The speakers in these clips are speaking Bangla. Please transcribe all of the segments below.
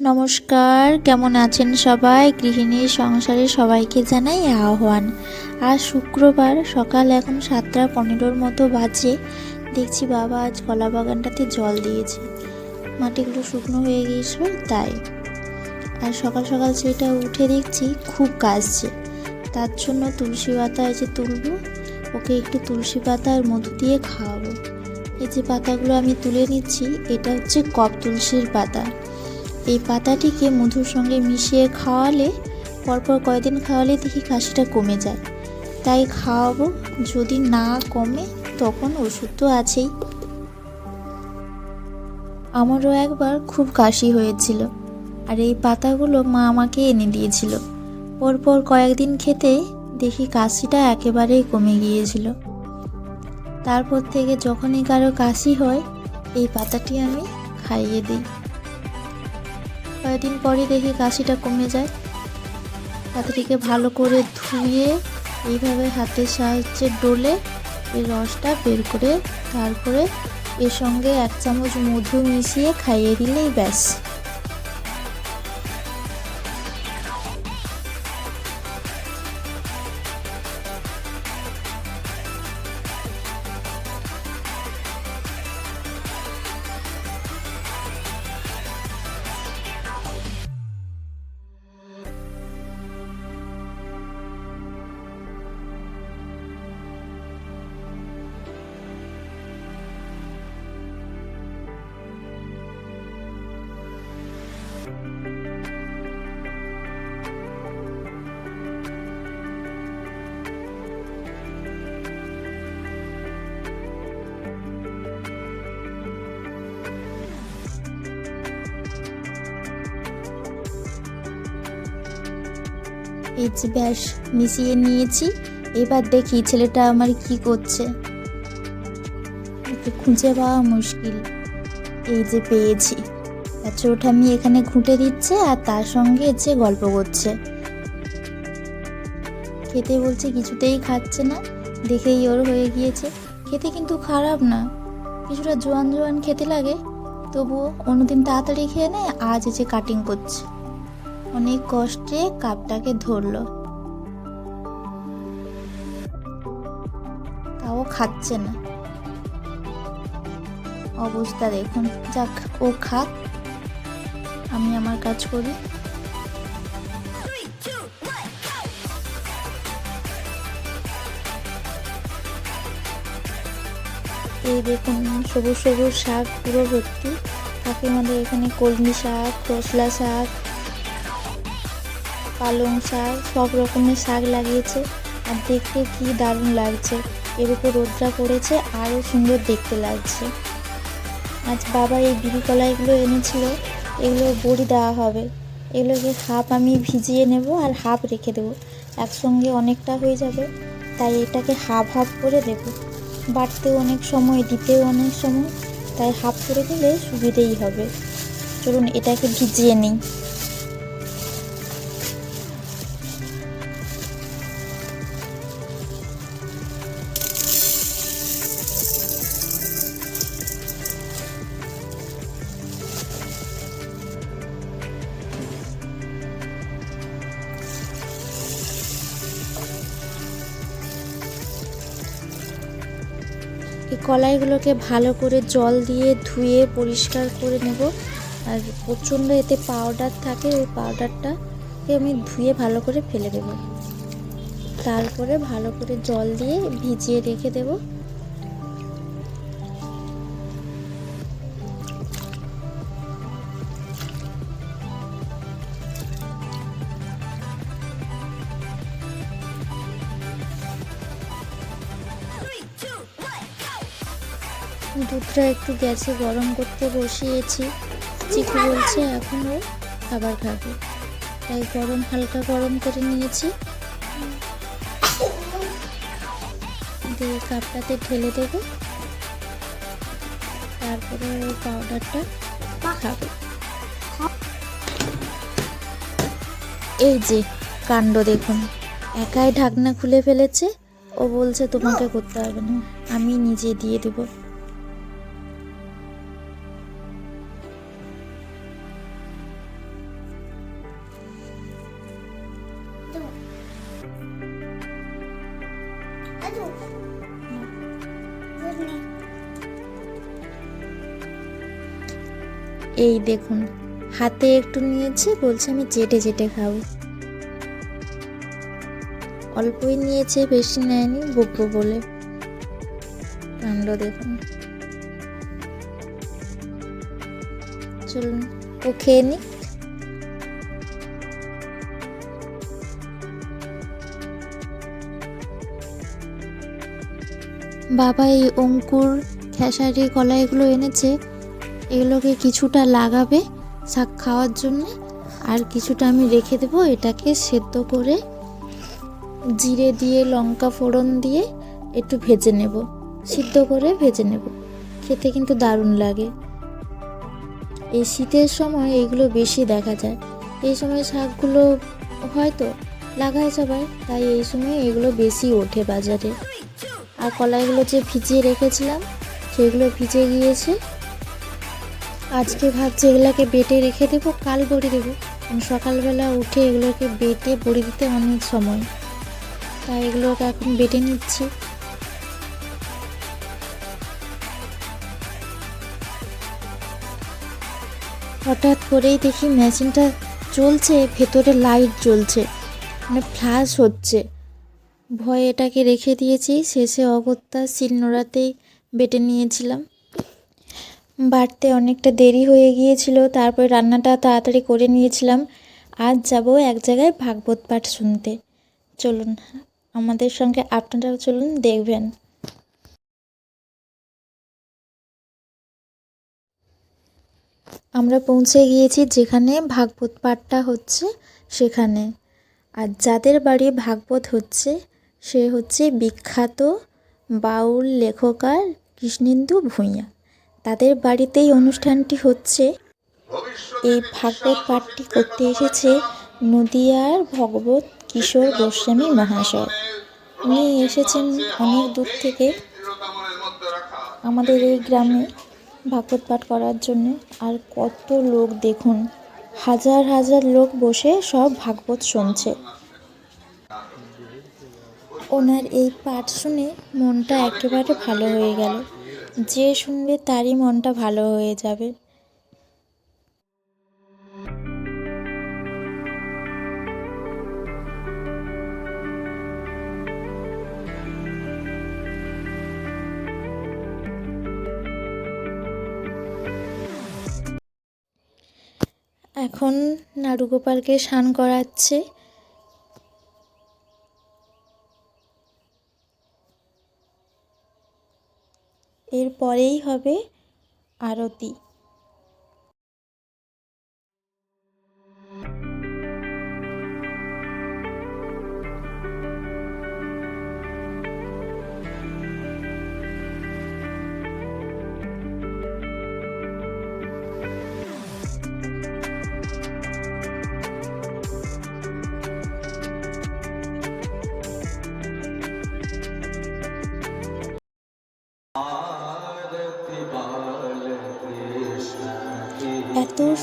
নমস্কার, কেমন আছেন সবাই? গৃহিণী সংসারে সবাইকে জানাই আহ্বান। আজ শুক্রবার সকাল এখন সাতটা পনেরোর মতো বাজে। দেখছি বাবা আজ কলা বাগানটাতে জল দিয়েছে। মাটিগুলো শুকনো হয়ে গিয়েছিল, তাই। আর সকাল সকাল সেটা উঠে দেখছি খুব কাশছে তার জন্য তুলসী পাতা যে তুলবো, ওকে একটু তুলসী পাতা আর মধু দিয়ে খাওয়াবো। এই যে পাতাগুলো আমি তুলে নিচ্ছি, এটা হচ্ছে কপ তুলসীর পাতা। এই পাতাটিকে মধুর সঙ্গে মিশিয়ে খাওয়ালে, পরপর কয়েকদিন খাওয়ালে দেখি কাশিটা কমে যায়। তাই খাওয়াবো, যদি না কমে তখন ওষুধ তো আছেই। আমারও একবার খুব কাশি হয়েছিল আর এই পাতাগুলো মা আমাকে এনে দিয়েছিল। পরপর কয়েকদিন খেতে দেখি কাশিটা একেবারেই কমে গিয়েছিল। তারপর থেকে যখনই কারও কাশি হয়, এই পাতাটি আমি খাইয়ে দিই। কয়েকদিন পরে দেখি কাশিটা কমে যায়। হাতিটিকে ভালো করে ধুয়ে এইভাবে হাতের সাহায্যে ডলে এই রসটা বের করে তারপরে এর সঙ্গে এক চামচ মধু মিশিয়ে খাইয়ে দিলেই ব্যাস। এই যে ব্যাস মিশিয়ে নিয়েছি। এবার দেখি ছেলেটা আমার কি করছে। খুঁজে পাওয়া মুশকিল। এই যে পেয়েছি। চোট আমি এখানে ঘুঁটে দিচ্ছে আর তার সঙ্গে যে গল্প করছে। খেতে বলছে কিছুতেই খাচ্ছে না। দেখেই ওর হয়ে গিয়েছে। খেতে কিন্তু খারাপ না। কিছুটা জোয়ান জোয়ান খেতে লাগে। তবুও অন্যদিন তাড়াতাড়ি খেয়ে নেয় আজ যে কাটিং করছে। অনেক কষ্টে কাপটাকে ধরলো। তাও খাচ্ছে না। অবস্থা দেখুন, যাক, ও খাক। আমি আমার কাজ করি। এই দেখুন, সবুজ সবুজ শাক, পুরো ভর্তি। তাকে আমাদের এখানে কলমি শাক খসলা শাক পালং শাক, সব রকমের শাক লাগিয়েছে। আর দেখতে কি দারুণ লাগছে। এর উপর রোদ্রা পড়েছে, আরও সুন্দর দেখতে লাগছে। আজ বাবা এই বিড়ি কলাইগুলো এনেছিল, এগুলো বড়ি দেওয়া হবে। এগুলোকে হাফ আমি ভিজিয়ে নেব আর হাফ রেখে দেবো। একসঙ্গে অনেকটা হয়ে যাবে, তাই এটাকে হাফ হাফ করে দেব। বাটতেও অনেক সময়, দিতেও অনেক সময়, তাই হাফ করে দিলে সুবিধেই হবে। চলুন এটাকে ভিজিয়ে নিই। এই কলাইগুলোকে ভালো করে জল দিয়ে ধুয়ে পরিষ্কার করে নেব। আর প্রচণ্ড এতে পাউডার থাকে, ওই পাউডারটাকে আমি ধুয়ে ভালো করে ফেলে দেবো। তারপরে ভালো করে জল দিয়ে ভিজিয়ে রেখে দেব। দুধটা একটু গ্যাসে গরম করতে বসিয়েছি। চিকু বলছে এখন ও খাবার খাবে। তাই গরম, হালকা গরম করে নিয়েছি। দিয়ে কাপটাতে ঢেলে দেব। তারপরে ওই পাউডারটা খাবে। এই যে কাণ্ড দেখুন, একাই ঢাকনা খুলে ফেলেছে। ও বলছে, তোমাকে করতে হবে না, আমি নিজে দিয়ে দেবো। এই দেখুন, হাতে একটু নিয়েছে, বলছে আমি চেটে চেটে খাব। অল্পই নিয়েছে, বেশি নেয়নি বকবো বলে। কাণ্ড দেখুন। চলুন, ও খেয়ে নিক। বাবা এই অঙ্কুর, খেসারি, কলা এগুলো এনেছে। এগুলোকে কিছুটা লাগাবে শাক খাওয়ার জন্য, আর কিছুটা আমি রেখে দেবো এটাকে সেদ্ধ করে জিরে দিয়ে, লঙ্কা ফোড়ন দিয়ে একটু ভেজে নেব, সিদ্ধ করে ভেজে নেব। খেতে কিন্তু দারুণ লাগে। এই শীতের সময় এগুলো বেশি দেখা যায়। এই সময় শাকগুলো হয়তো লাগায় সবাই, তাই এই সময় এগুলো বেশি ওঠে বাজারে। আর কলাইগুলো যে ভিজিয়ে রেখেছিলাম, সেগুলো ভিজে গিয়েছে। আজকে ভাবছি এগুলোকে বেটে রেখে দেবো, কাল বড়ি দেবো। সকালবেলা উঠে এগুলোকে বেটে বড়ি দিতে অনেক সময়। তাই এগুলোকে এখন বেটে নিচ্ছি। হঠাৎ করেই দেখি মেশিনটা চলছে, ভেতরে লাইট জ্বলছে মানে ফ্ল্যাশ হচ্ছে। ভয়ে এটাকে রেখে দিয়েছি, শেষে অগত্যা শিলনোড়াতেই বেটে নিয়েছিলাম। বাড়তে অনেকটা দেরি হয়ে গিয়েছিল, তারপরে রান্নাটা তাড়াতাড়ি করে নিয়েছিলাম। আজ যাব এক জায়গায় ভাগবত পাঠ শুনতে। চলুন, আমাদের সঙ্গে আপনারাও চলুন, দেখবেন। আমরা পৌঁছে গিয়েছি যেখানে ভাগবত পাঠটা হচ্ছে সেখানে। আর যাদের বাড়ি ভাগবত হচ্ছে, সে হচ্ছে বিখ্যাত বাউল লেখকার কৃষ্ণেন্দু ভূঁইয়া। তাদের বাড়িতেই অনুষ্ঠানটি হচ্ছে। এই ভাগবত পাঠটি করতে এসেছে নদিয়ার ভগবত কিশোর গোস্বামী মহাশয়। উনি এসেছেন অনেক দূর থেকে। আমাদের এই গ্রামে ভাগবত পাঠ করার জন্য আর কত লোক দেখুন। হাজার হাজার লোক বসে সব ভাগবত শুনছে। ওনার এই পাঠ শুনে মনটা একেবারে ভালো হয়ে গেল। যে শুনবে তারই মনটা ভালো হয়ে যাবে। এখন নাড়ুগোপালকে স্নান করাচ্ছে। এরপরেই হবে আরতি।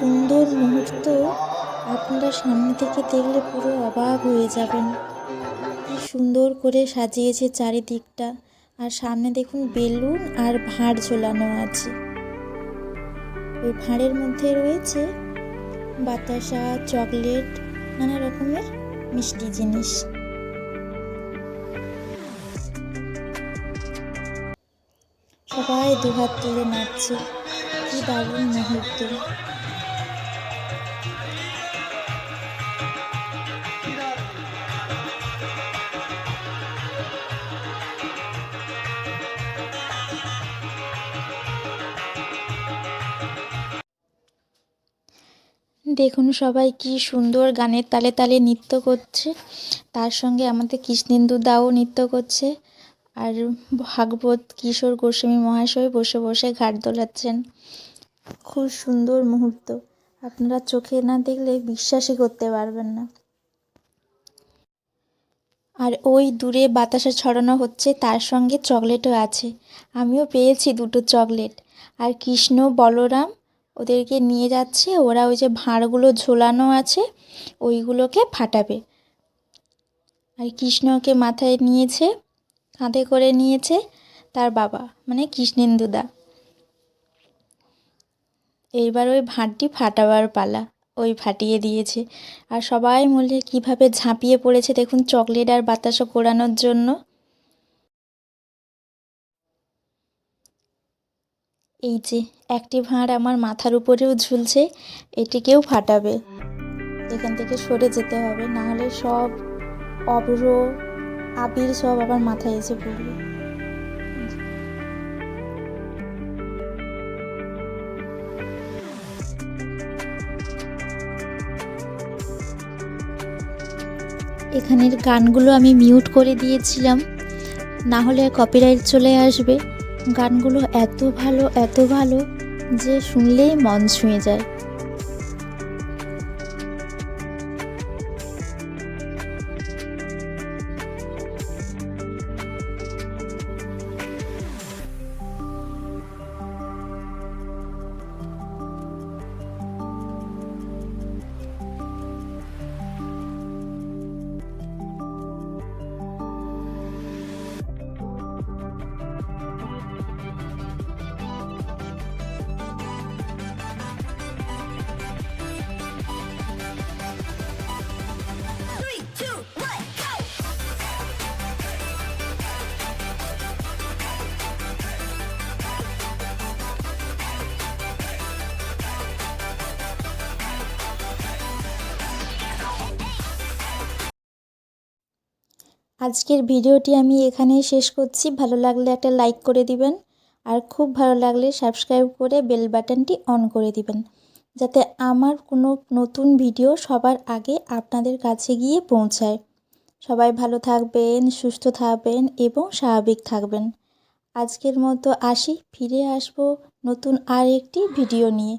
সুন্দর মুহূর্ত আপনারা সামনে থেকে দেখলে পুরো অবাক হয়ে যাবেন। কি সুন্দর করে সাজিয়েছে চারিদিকটা। আর সামনে দেখুন বেলুন আর ভাঁড় ঝোলানো আছে। ওই ভাঁড়ের মধ্যে রয়েছে বাতাসা, চকলেট, নানা রকমের মিষ্টি জিনিস। সবাই দুহাত তুলে নাচছে। কি দারুণ মুহূর্ত। দেখুন সবাই কি সুন্দর গানের তালে তালে নৃত্য করছে। তার সঙ্গে আমাদের কৃষ্ণেন্দু দাও নৃত্য করছে। আর ভাগবত কিশোর গোস্বামী মহাশয় বসে বসে ঘাট দোলাচ্ছেন। খুব সুন্দর মুহূর্ত। আপনারা চোখে না দেখলে বিশ্বাসই করতে পারবেন না। আর ওই দূরে বাতাসা ছড়ানো হচ্ছে, তার সঙ্গে চকলেটও আছে। আমিও পেয়েছি দুটো চকলেট। আর কৃষ্ণ বলরাম ওদেরকে নিয়ে যাচ্ছে। ওরা ওই যে ভাঁড়গুলো ঝোলানো আছে, ওইগুলোকে ফাটাবে। আর কৃষ্ণকে মাথায় নিয়েছে, কাঁধে করে নিয়েছে তার বাবা মানে কৃষ্ণেন্দুদা এইবার ওই ভাঁড়টি ফাটাবার পালা, ওই ফাটিয়ে দিয়েছে। আর সবাই মিলে কীভাবে ঝাঁপিয়ে পড়েছে দেখুন, চকলেট আর বাতাসা কোড়ানোর জন্য। এই যে, একটি ভাঁড় আমার মাথার উপরেও ঝুলছে, এটিকেও ফাটাবে। এখান থেকে সরে যেতে হবে, না হলে সব অব্র আবির সব আবার মাথায় এসে পড়বে। এখানের গানগুলো আমি মিউট করে দিয়েছিলাম, না হলে কপিরাইট চলে আসবে। গানগুলো এত ভালো এত ভালো যে শুনলেই মন ছুঁয়ে যায়। আজকের ভিডিওটি আমি এখানেই শেষ করছি। ভালো লাগলে একটা লাইক করে দিবেন আর খুব ভালো লাগলে সাবস্ক্রাইব করে বেল বাটনটি অন করে দিবেন, যাতে আমার কোনো নতুন ভিডিও সবার আগে আপনাদের কাছে গিয়ে পৌঁছায়। সবাই ভালো থাকবেন, সুস্থ থাকবেন এবং স্বাভাবিক থাকবেন। আজকের মতো আসি, ফিরে আসব নতুন আর একটি ভিডিও নিয়ে।